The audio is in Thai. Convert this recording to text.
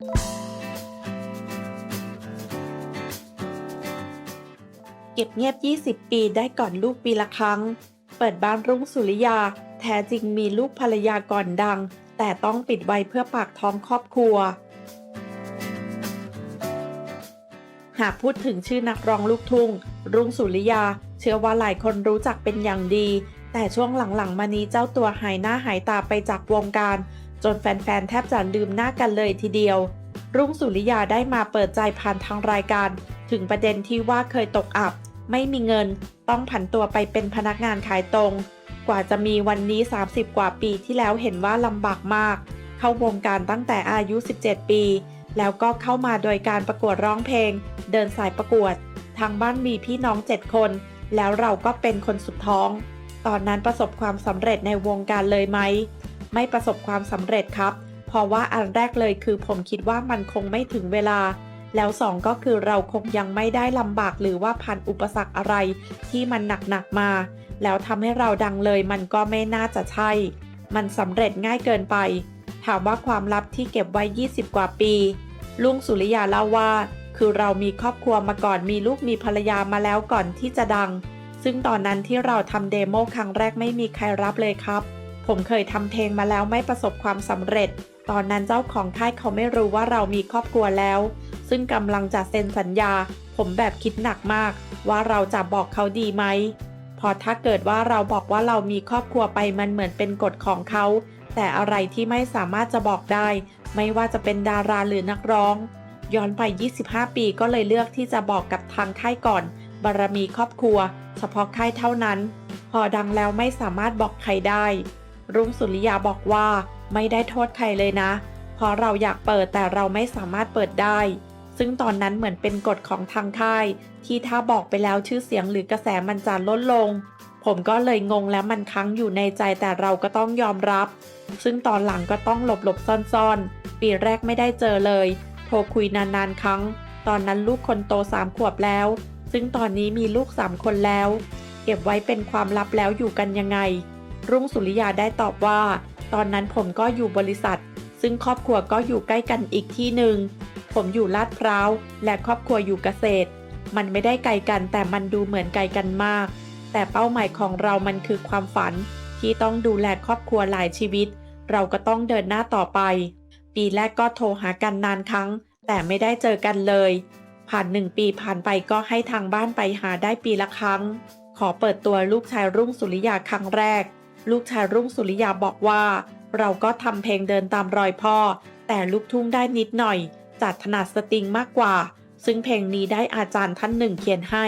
เก็บเงียบ 20 ปีได้ก่อนลูกปีละครั้ง เปิดบ้านรุ่งสุริยา แท้จริงมีลูกภรรยาก่อนดัง แต่ต้องปิดไว้เพื่อปากท้องครอบครัว หากพูดถึงชื่อนักร้องลูกทุ่ง รุ่งสุริยา เชื่อว่าหลายคนรู้จักเป็นอย่างดี แต่ช่วงหลังๆ มานี้เจ้าตัวหายหน้าหายตาไปจากวงการ จนแฟนๆ แทบจะลืมหน้ากันเลยทีเดียว รุ่งสุริยาได้มาเปิดใจผ่านทางรายการ ถึงประเด็นที่ว่าเคยตกอับ ไม่มีเงิน ต้องผันตัวไปเป็นพนักงานขายตรง กว่าจะมีวันนี้ 30 กว่าปีที่แล้วเห็นว่าลำบากมาก เข้าวงการตั้งแต่อายุ 17 ปี แล้วก็เข้ามาโดยการประกวดร้องเพลง เดินสายประกวด ทางบ้านมีพี่น้อง 7 คน แล้วเราก็เป็นคนสุดท้อง ตอนนั้นประสบความสำเร็จในวงการเลยไหม ไม่ประสบความสำเร็จครับ เพราะว่าอันแรกเลยคือผมคิดว่ามันคงไม่ถึงเวลา แล้วสองก็คือเราคงยังไม่ได้ลำบากหรือว่าผ่านอุปสรรคอะไร ที่มันหนักๆมา แล้วทำให้เราดังเลยมันก็ไม่น่าจะใช่ มันสำเร็จง่ายเกินไป ถามว่าความลับที่เก็บไว้ 20 กว่าปี ลุงสุริยาเล่าว่า คือเรามีครอบครัวมาก่อนมีลูกมีภรรยามาแล้วก่อนที่จะดังซึ่งตอนนั้นที่เราทำเดโมครั้งแรกไม่มีใครรับเลยครับ ผมเคยทำเพลงมาแล้วไม่ประสบความสำเร็จ ตอนนั้นเจ้าของค่ายเขาไม่รู้ว่าเรามีครอบครัวแล้ว ซึ่งกำลังจะเซ็นสัญญา ผมแบบคิดหนักมาก ว่าเราจะบอกเขาดีไหม พอถ้าเกิดว่าเราบอกว่าเรามีครอบครัวไปมันเหมือนเป็นกฎของเขา แต่อะไรที่ไม่สามารถจะบอกได้ ไม่ว่าจะเป็นดาราหรือนักร้อง ย้อนไป 25 ปีก็เลยเลือกที่จะบอกกับทางค่ายก่อน บารมีครอบครัว เฉพาะค่ายเท่านั้น พอดังแล้วไม่สามารถบอกใครได้ รุ่งสุริยาบอกว่าไม่ได้โทษใครเลยนะ เพราะเราอยากเปิดแต่เราไม่สามารถเปิดได้ ซึ่งตอนนั้นเหมือนเป็นกฎของทางค่าย ที่ถ้าบอกไปแล้วชื่อเสียงหรือกระแสมันจะลดลง ผมก็เลยงงและมันค้างอยู่ในใจแต่เราก็ต้องยอมรับ ซึ่งตอนหลังก็ต้องหลบหลบซ่อนๆ ปีแรกไม่ได้เจอเลย โทรคุยนานๆ ครั้ง ตอนนั้นลูกคนโตสามขวบแล้ว ซึ่งตอนนี้มีลูกสามคนแล้ว เก็บไว้เป็นความลับแล้วอยู่กันยังไง รุ่งสุริยาได้ตอบว่า ตอนนั้นผมก็อยู่บริษัท ซึ่งครอบครัวก็อยู่ใกล้กันอีกที่หนึ่ง ผมอยู่ลาดพร้าวและครอบครัวอยู่เกษตร มันไม่ได้ไกลกันแต่มันดูเหมือนไกลกันมาก แต่เป้าหมายของเรามันคือความฝัน ที่ต้องดูแลครอบครัวหลายชีวิต เราก็ต้องเดินหน้าต่อไป ปีแรกก็โทรหากันนานครั้ง แต่ไม่ได้เจอกันเลย ผ่านหนึ่งปีผ่านไปก็ให้ทางบ้านไปหาได้ปีละครั้งขอเปิดตัวลูกชายรุ่งสุริยาครั้งแรก ลูกชายรุ่งสุริยาบอกว่า เราก็ทำเพลงเดินตามรอยพ่อ แต่ลูกทุ่งได้นิดหน่อย จัดถนัดสตริงมากกว่า ซึ่งเพลงนี้ได้อาจารย์ท่านหนึ่งเขียนให้